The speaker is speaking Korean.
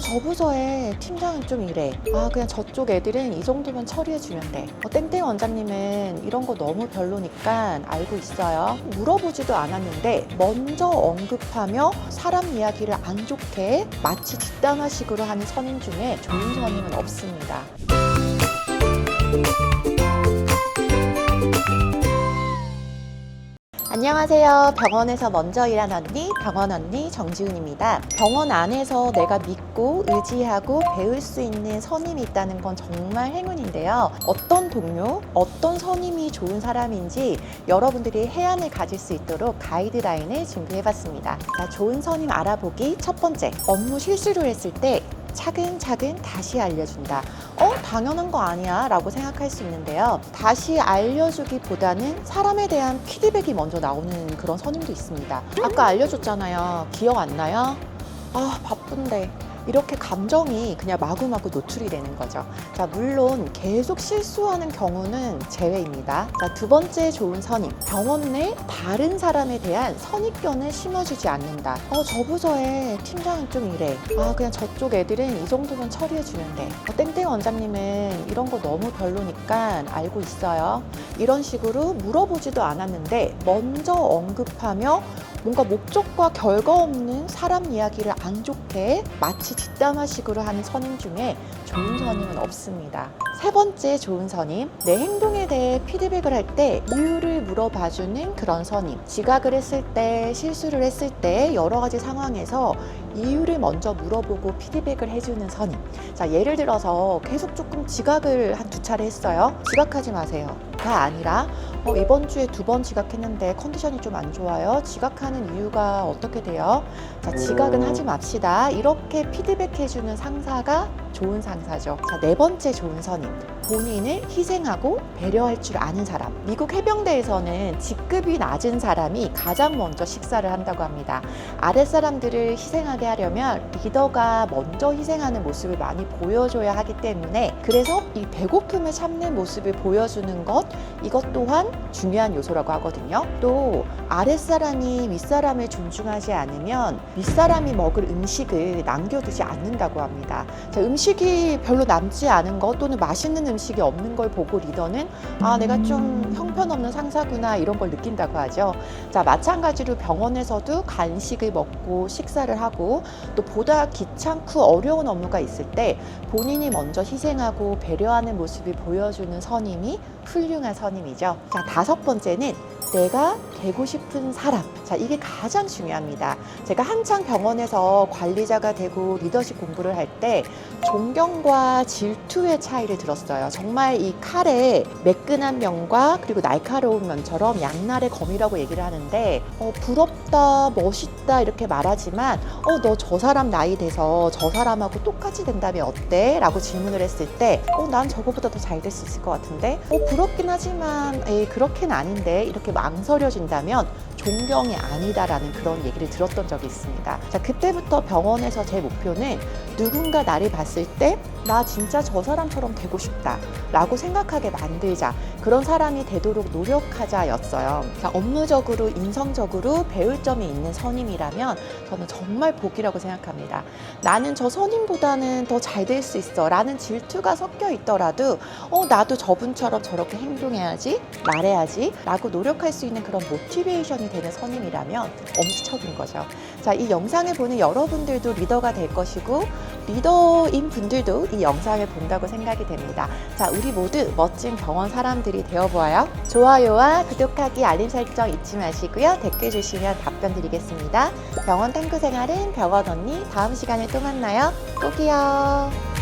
저 부서에 팀장은 좀 이래. 아, 그냥 저쪽 애들은 이 정도면 처리해주면 돼. 어, 땡땡 원장님은 이런 거 너무 별로니까 알고 있어요. 물어보지도 않았는데 먼저 언급하며 사람 이야기를 안 좋게 마치 뒷담화식으로 하는 선임 중에 좋은 선임은 없습니다. 안녕하세요. 병원에서 먼저 일한 언니, 병원 언니 정지훈입니다. 병원 안에서 내가 믿고 의지하고 배울 수 있는 선임이 있다는 건 정말 행운인데요. 어떤 동료, 어떤 선임이 좋은 사람인지 여러분들이 해안을 가질 수 있도록 가이드라인을 준비해봤습니다. 자, 좋은 선임 알아보기 첫 번째, 업무 실수를 했을 때 차근차근 다시 알려준다. 어, 당연한 거 아니야 라고 생각할 수 있는데요. 다시 알려주기보다는 사람에 대한 피드백이 먼저 나오는 그런 선임도 있습니다. 아까 알려줬잖아요. 기억 안 나요? 아, 바쁜데. 이렇게 감정이 그냥 마구마구 노출이 되는 거죠. 자, 물론 계속 실수하는 경우는 제외입니다. 자, 두 번째 좋은 선임. 병원 내 다른 사람에 대한 선입견을 심어주지 않는다. 어, 저 부서에 팀장은 좀 이래. 아, 그냥 저쪽 애들은 이 정도면 처리해주면 돼. 어, 땡땡 원장님은 이런 거 너무 별로니까 알고 있어요. 이런 식으로 물어보지도 않았는데 먼저 언급하며 뭔가 목적과 결과 없는 사람 이야기를 안 좋게 마치 뒷담화식으로 하는 선임 중에 좋은 선임은 없습니다. 세 번째 좋은 선임, 내 행동에 대해 피드백을 할 때 이유를 물어봐주는 그런 선임. 지각을 했을 때, 실수를 했을 때 여러 가지 상황에서 이유를 먼저 물어보고 피드백을 해주는 선임. 자, 예를 들어서 계속 조금 지각을 한 두 차례 했어요. 지각하지 마세요. 가 아니라 어, 이번 주에 두 번 지각했는데 컨디션이 좀 안 좋아요. 지각하는 이유가 어떻게 돼요? 자, 지각은 하지 맙시다. 이렇게 피드백해주는 상사가 좋은 상사죠. 자, 네 번째 좋은 선임. 본인을 희생하고 배려할 줄 아는 사람. 미국 해병대에서는 직급이 낮은 사람이 가장 먼저 식사를 한다고 합니다. 아랫 사람들을 희생하게 하려면 리더가 먼저 희생하는 모습을 많이 보여줘야 하기 때문에 그래서 이 배고픔을 참는 모습을 보여주는 것 이것 또한 중요한 요소라고 하거든요. 또 아랫사람이 윗사람을 존중하지 않으면 윗사람이 먹을 음식을 남겨두지 않는다고 합니다. 자, 음식 이 별로 남지 않은 것 또는 맛있는 음식이 없는 걸 보고 리더는 아, 내가 좀 형편없는 상사구나 이런 걸 느낀다고 하죠. 자, 마찬가지로 병원에서도 간식을 먹고 식사를 하고 또 보다 귀찮고 어려운 업무가 있을 때 본인이 먼저 희생하고 배려하는 모습을 보여주는 선임이 훌륭한 선임이죠. 자, 다섯 번째는 내가 되고 싶은 사람. 자, 이게 가장 중요합니다. 제가 한창 병원에서 관리자가 되고 리더십 공부를 할 때 존경과 질투의 차이를 들었어요. 정말 이 칼에 매끈한 면과 그리고 날카로운 면처럼 양날의 검이라고 얘기를 하는데 어, 부럽다, 멋있다 이렇게 말하지만 어, 너 저 사람 나이 돼서 저 사람하고 똑같이 된다면 어때? 라고 질문을 했을 때 어, 난 저거보다 더 잘 될 수 있을 것 같은데 어, 부럽긴 하지만 에이, 그렇긴 아닌데 이렇게 망설여진 다면 존경이 아니다라는 그런 얘기를 들었던 적이 있습니다. 자, 그때부터 병원에서 제 목표는 누군가 나를 봤을 때 나 진짜 저 사람처럼 되고 싶다 라고 생각하게 만들자. 그런 사람이 되도록 노력하자였어요. 자, 업무적으로, 인성적으로 배울 점이 있는 선임이라면 저는 정말 복이라고 생각합니다. 나는 저 선임보다는 더 잘 될 수 있어 라는 질투가 섞여 있더라도 어, 나도 저분처럼 저렇게 행동해야지, 말해야지 라고 노력할 수 있는 그런 모티베이션이 되는 선임이라면 엄지척인 거죠. 자, 이 영상을 보는 여러분들도 리더가 될 것이고 리더인 분들도 이 영상을 본다고 생각이 됩니다. 자, 우리 모두 멋진 병원 사람들이 되어보아요. 좋아요와 구독하기, 알림 설정 잊지 마시고요. 댓글 주시면 답변 드리겠습니다. 병원 탐구 생활은 병원 언니 다음 시간에 또 만나요. 꼭이요.